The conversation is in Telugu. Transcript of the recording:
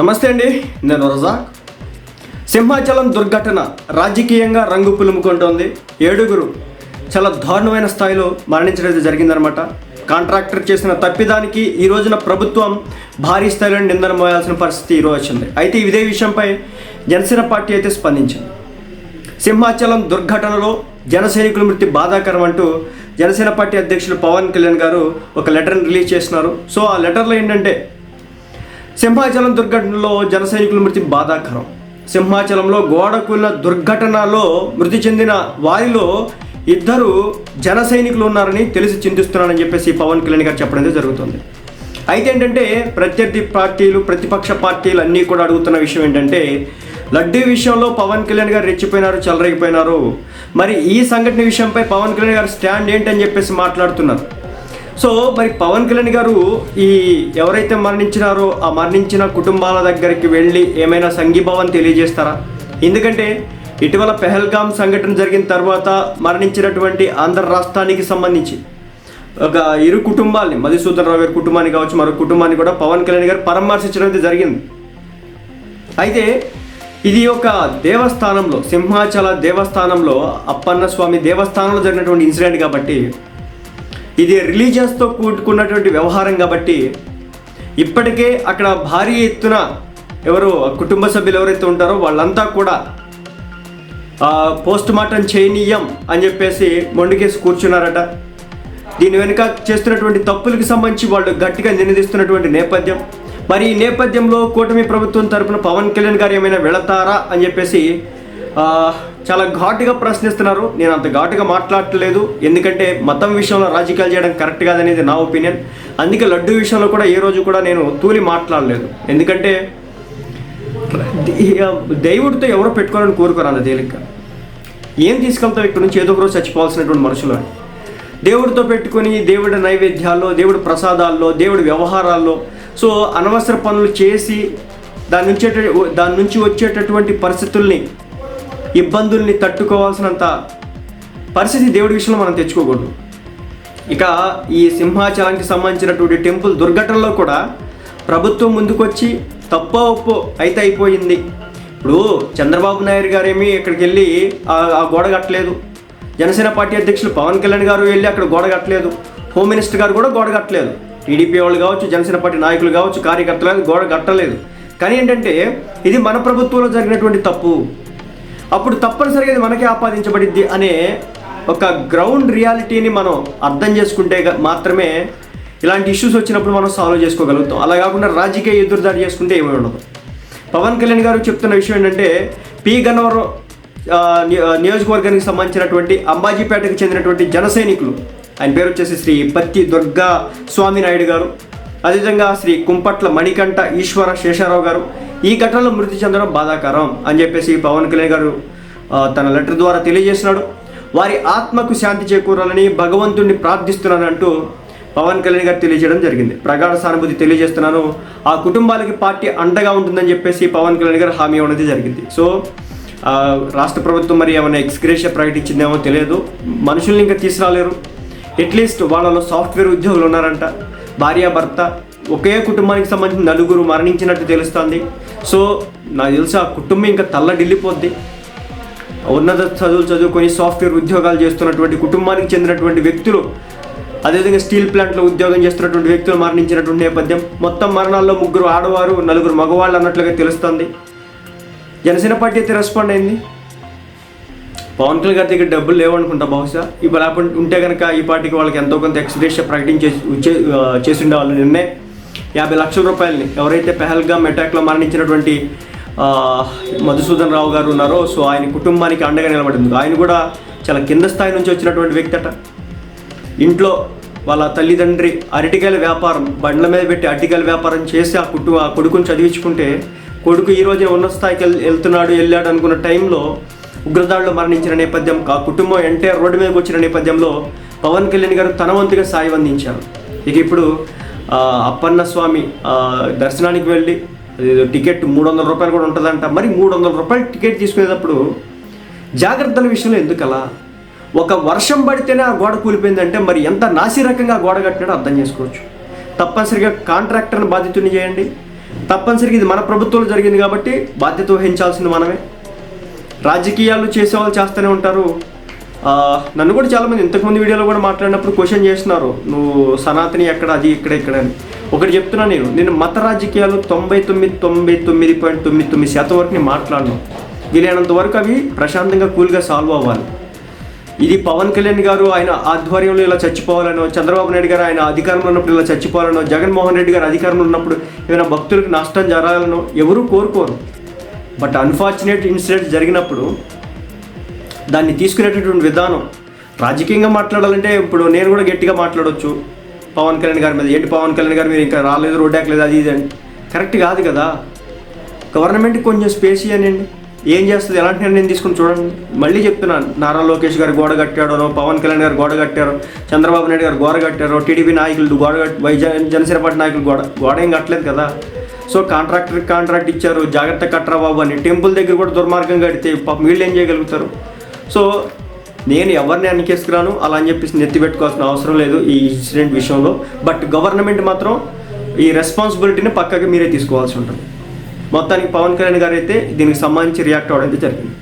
నమస్తే అండి నేను రజా. సింహాచలం దుర్ఘటన రాజకీయంగా రంగు పులుముకుంటోంది. ఏడుగురు చాలా దారుణమైన స్థాయిలో మరణించడం జరిగిందనమాట కాంట్రాక్టర్ చేసిన తప్పిదానికి ఈ రోజున ప్రభుత్వం భారీ స్థాయిలో నిందన మోయాల్సిన పరిస్థితి ఈరోజు వచ్చింది. అయితే ఇదే విషయంపై జనసేన పార్టీ అయితే స్పందించింది. సింహాచలం దుర్ఘటనలో జనసైనికుల మృతి బాధాకరం అంటూ జనసేన పార్టీ అధ్యక్షులు పవన్ కళ్యాణ్ గారు ఒక లెటర్ని రిలీజ్ చేసినారు సో ఆ లెటర్లో ఏంటంటే సింహాచలం దుర్ఘటనలో జన సైనికుల మృతి బాధాకరం. సింహాచలంలో గోడకున్న దుర్ఘటనలో మృతి చెందిన వారిలో ఇద్దరు జన సైనికులు ఉన్నారని తెలిసి చింతిస్తున్నారని చెప్పేసి పవన్ కళ్యాణ్ గారు చెప్పడం జరుగుతుంది. అయితే ఏంటంటే ప్రత్యర్థి పార్టీలు ప్రతిపక్ష పార్టీలు అన్నీ కూడా అడుగుతున్న విషయం ఏంటంటే లడ్డూ విషయంలో పవన్ కళ్యాణ్ గారు రెచ్చిపోయినారు చెలరేగిపోయినారు. మరి ఈ సంఘటన విషయంపై పవన్ కళ్యాణ్ గారు స్టాండ్ ఏంటని చెప్పేసి మాట్లాడుతున్నారు. సో మరి పవన్ కళ్యాణ్ గారు ఈ ఎవరైతే మరణించినారో ఆ మరణించిన కుటుంబాల దగ్గరికి వెళ్ళి ఏమైనా సంఘీభావం తెలియజేస్తారా? ఎందుకంటే ఇటీవల పెహల్గాం సంఘటన జరిగిన తర్వాత మరణించినటువంటి ఆంధ్ర రాష్ట్రానికి సంబంధించి ఒక ఇరు కుటుంబాల్ని మధుసూదన్ రావు గారి కుటుంబాన్ని కావచ్చు మరో కుటుంబాన్ని కూడా పవన్ కళ్యాణ్ గారు పరామర్శించడం అయితే జరిగింది. అయితే ఇది ఒక దేవస్థానంలో సింహాచల దేవస్థానంలో అప్పన్న స్వామి దేవస్థానంలో జరిగినటువంటి ఇన్సిడెంట్ కాబట్టి ఇది రిలీజియన్స్తో కూడుకున్నటువంటి వ్యవహారం కాబట్టి ఇప్పటికే అక్కడ భారీ ఎత్తున ఎవరు కుటుంబ సభ్యులు ఎవరైతే ఉంటారో వాళ్ళంతా కూడా పోస్ట్ మార్టం చేయనీయం అని చెప్పేసి మొండికేసి కూర్చున్నారట. దీని వెనుక చేస్తున్నటువంటి తప్పులకు సంబంధించి వాళ్ళు గట్టిగా నినదిస్తున్నటువంటి నేపథ్యం. మరి ఈ నేపథ్యంలో కూటమి ప్రభుత్వం తరపున పవన్ కళ్యాణ్ గారు ఏమైనా వెళతారా అని చెప్పేసి చాలా ఘాటుగా ప్రశ్నిస్తున్నారు. నేను అంత ఘాటుగా మాట్లాడట్లేదు. ఎందుకంటే మతం విషయంలో రాజకీయాలు చేయడం కరెక్ట్ కాదనేది నా ఒపీనియన్. అందుకే లడ్డు విషయంలో కూడా ఏ రోజు కూడా నేను తూలి మాట్లాడలేదు. ఎందుకంటే దేవుడితో ఎవరో పెట్టుకోవాలని కోరుకోరు అంత తేలిక ఏం తీసుకెళ్తావు ఇక్కడ నుంచి? ఏదో రోజు చచ్చిపోవాల్సినటువంటి మనుషులు దేవుడితో పెట్టుకొని దేవుడి నైవేద్యాల్లో దేవుడి ప్రసాదాల్లో దేవుడి వ్యవహారాల్లో. సో అనవసర పనులు చేసి దాని నుంచి దాని నుంచి వచ్చేటటువంటి పరిస్థితుల్ని ఇబ్బందుల్ని తట్టుకోవాల్సినంత పరిస్థితి దేవుడి విషయంలో మనం తెచ్చుకోకూడదు. ఇక ఈ సింహాచలానికి సంబంధించినటువంటి టెంపుల్ దుర్ఘటనలో కూడా ప్రభుత్వం ముందుకొచ్చి తప్పో ఒప్పు అయితే అయిపోయింది. ఇప్పుడు చంద్రబాబు నాయుడు గారేమి ఇక్కడికి వెళ్ళి ఆ- ఆ గోడ కట్టలేదు. జనసేన పార్టీ అధ్యక్షులు పవన్ కళ్యాణ్ గారు వెళ్ళి అక్కడ గోడ కట్టలేదు. హోమ్ మినిస్టర్ గారు కూడా గోడ కట్టలేదు. టీడీపీ వాళ్ళు కావచ్చు జనసేన పార్టీ నాయకులు కావచ్చు కార్యకర్తలు గోడ కట్టలేదు. కానీ ఏంటంటే ఇది మన ప్రభుత్వంలో జరిగినటువంటి తప్పు. అప్పుడు తప్పనిసరిగా ఇది మనకే ఆపాదించబడిద్ది అనే ఒక గ్రౌండ్ రియాలిటీని మనం అర్థం చేసుకుంటే మాత్రమే ఇలాంటి ఇష్యూస్ వచ్చినప్పుడు మనం సాల్వ్ చేసుకోగలుగుతాం. అలా కాకుండా రాజకీయ ఎదురుదాడి చేసుకుంటే ఏమీ ఉండదు. పవన్ కళ్యాణ్ గారు చెప్తున్న విషయం ఏంటంటే పి. గన్నవరం నియోజకవర్గానికి సంబంధించినటువంటి అంబాజీపేటకు చెందినటువంటి జన సైనికులు ఆయన పేరు వచ్చేసి శ్రీ పత్తి దుర్గా స్వామి నాయుడు గారు అదేవిధంగా శ్రీ కుంపట్ల మణికంఠ ఈశ్వర శేషారావు గారు ఈ ఘటనలో మృతి చెందడం బాధాకరం అని చెప్పేసి పవన్ కళ్యాణ్ గారు తన లెటర్ ద్వారా తెలియజేసినాడు వారి ఆత్మకు శాంతి చేకూరాలని భగవంతుణ్ణి ప్రార్థిస్తున్నానంటూ పవన్ కళ్యాణ్ గారు తెలియజేయడం జరిగింది. ప్రగాఢ సానుభూతి తెలియజేస్తున్నాను. ఆ కుటుంబాలకి పార్టీ అండగా ఉంటుందని చెప్పేసి పవన్ కళ్యాణ్ గారు హామీ ఇవ్వడం జరిగింది. సో రాష్ట్ర ప్రభుత్వం మరి ఏమైనా ఎక్స్గ్రేషియా ప్రకటించిందేమో తెలియదు. మనుషుల్ని ఇంకా తీసుకురాలేరు. అట్లీస్ట్ వాళ్ళలో సాఫ్ట్వేర్ ఉద్యోగులు ఉన్నారంట. భార్యాభర్త ఒకే కుటుంబానికి సంబంధించిన నలుగురు మరణించినట్టు తెలుస్తుంది. సో నాకు తెలిసి ఆ కుటుంబం ఇంకా తల్లడిల్లిపోద్ది. ఉన్నత చదువులు చదువుకొని సాఫ్ట్వేర్ ఉద్యోగాలు చేస్తున్నటువంటి కుటుంబానికి చెందినటువంటి వ్యక్తులు అదేవిధంగా స్టీల్ ప్లాంట్లో ఉద్యోగం చేస్తున్నటువంటి వ్యక్తులు మరణించినటువంటి నేపథ్యం. మొత్తం మరణాల్లో ముగ్గురు ఆడవారు నలుగురు మగవాళ్ళు అన్నట్లుగా తెలుస్తుంది. జనసేన పార్టీ అయితే రెస్పాండ్ అయింది. పవన్ కళ్యాణ్ గారి దగ్గర డబ్బులు లేవనుకుంటా బహుశా. ఇప్పుడు లేకపోతే ఉంటే కనుక ఈ పార్టీకి వాళ్ళకి ఎంతో కొంత ఎక్స్గ్రేషియా ప్రకటించేసి చేసి ఆ, చేసిండే వాళ్ళు నిన్నే. యాభై లక్షల రూపాయలని ఎవరైతే పెహల్గామ్ అటాక్లో మరణించినటువంటి మధుసూదన్ రావు గారు ఉన్నారో సో ఆయన కుటుంబానికి అండగా నిలబడింది. ఆయన కూడా చాలా కింద స్థాయి నుంచి వచ్చినటువంటి వ్యక్తి అట. ఇంట్లో వాళ్ళ తల్లిదండ్రి అరటికాయల వ్యాపారం బండ్ల మీద పెట్టి అరటికాయల వ్యాపారం చేసి ఆ కుటుంబ ఆ కొడుకుని చదివించుకుంటే కొడుకు ఈ రోజే ఉన్నత స్థాయికి వెళ్- వెళ్తున్నాడు వెళ్ళాడు అనుకున్న టైంలో ఉగ్రదాడిలో మరణించిన నేపథ్యం ఆ కుటుంబం ఎన్టీఆర్ రోడ్డు మీదకి వచ్చిన నేపథ్యంలో పవన్ కళ్యాణ్ గారు తన వంతుగా సాయం అందించారు. ఇక ఇప్పుడు అప్పన్న స్వామి దర్శనానికి వెళ్ళి టికెట్ మూడు వందల రూపాయలు కూడా ఉంటుందంట. మరి మూడు వందల రూపాయలు టికెట్ తీసుకునేటప్పుడు జాగ్రత్తల విషయంలో ఎందుకలా? ఒక వర్షం పడితేనే ఆ గోడ కూలిపోయిందంటే మరి ఎంత నాసిరకంగా ఆ గోడ కట్టినాడో అర్థం చేసుకోవచ్చు. తప్పనిసరిగా కాంట్రాక్టర్ని బాధ్యతని చేయండి. తప్పనిసరిగా ఇది మన ప్రభుత్వంలో జరిగింది కాబట్టి బాధ్యత వహించాల్సింది మనమే. రాజకీయాలు చేసేవాళ్ళు చేస్తూనే ఉంటారు. నన్ను కూడా చాలామంది ఇంతకుముందు వీడియోలో కూడా మాట్లాడినప్పుడు క్వశ్చన్ చేస్తున్నారు. నువ్వు సనాతని ఎక్కడ అది ఇక్కడ ఇక్కడ అని. ఒకటి చెప్తున్నా నేను నేను మత రాజకీయాలు తొంభై తొమ్మిది తొంభై తొమ్మిది పాయింట్ తొమ్మిది తొమ్మిది శాతం వరకు నేను మాట్లాడను. వీలైనంత వరకు అవి ప్రశాంతంగా కూల్గా సాల్వ్ అవ్వాలి. ఇది పవన్ కళ్యాణ్ గారు ఆయన ఆధ్వర్యంలో ఇలా చచ్చిపోవాలనో చంద్రబాబు నాయుడు గారు ఆయన అధికారంలో ఉన్నప్పుడు ఇలా చచ్చిపోవాలనో జగన్మోహన్ రెడ్డి గారు అధికారంలో ఉన్నప్పుడు ఏమైనా భక్తులకు నష్టం జరగాలనో ఎవరూ కోరుకోరు. బట్ అన్ఫార్చునేట్ ఇన్సిడెంట్ జరిగినప్పుడు దాన్ని తీసుకునేటటువంటి విధానం. రాజకీయంగా మాట్లాడాలంటే ఇప్పుడు నేను కూడా గట్టిగా మాట్లాడవచ్చు పవన్ కళ్యాణ్ గారి మీద. ఏంటి పవన్ కళ్యాణ్ గారు మీరు ఇంకా రాలేదు రోడ్ ఎక్కలేదు అది ఇది అని కరెక్ట్ కాదు కదా. గవర్నమెంట్కి కొంచెం స్పేస్ ఇవ్వనండి ఏం చేస్తుంది? ఎలాంటి నిర్ణయం తీసుకుని చూడండి. మళ్ళీ చెప్తున్నాను. నారా లోకేష్ గారు గోడ కట్టాడనో పవన్ కళ్యాణ్ గారు గోడ కట్టారు చంద్రబాబు నాయుడు గారు గోడ కట్టారు టీడీపీ నాయకులు గోడ కట్ వై జనసేన పార్టీ నాయకులు గోడ గోడ ఏం కట్టలేదు కదా. సో కాంట్రాక్టర్ కాంట్రాక్ట్ ఇచ్చారు. జాగ్రత్త కట్టరా బాబు అని. టెంపుల్ దగ్గర కూడా దుర్మార్గం కడితే పాపం వీళ్ళు ఏం చేయగలుగుతారు? సో నేను ఎవరిని అనికేసుకురాను అలా అని చెప్పేసి నెత్తిపెట్టుకోవాల్సిన అవసరం లేదు ఈ ఇన్సిడెంట్ విషయంలో. బట్ గవర్నమెంట్ మాత్రం ఈ రెస్పాన్సిబిలిటీని పక్కకి మీరే తీసుకోవాల్సి ఉంటుంది. మొత్తానికి పవన్ కళ్యాణ్ గారు అయితే దీనికి సంబంధించి రియాక్ట్ అవ్వడం అయితే జరిగింది.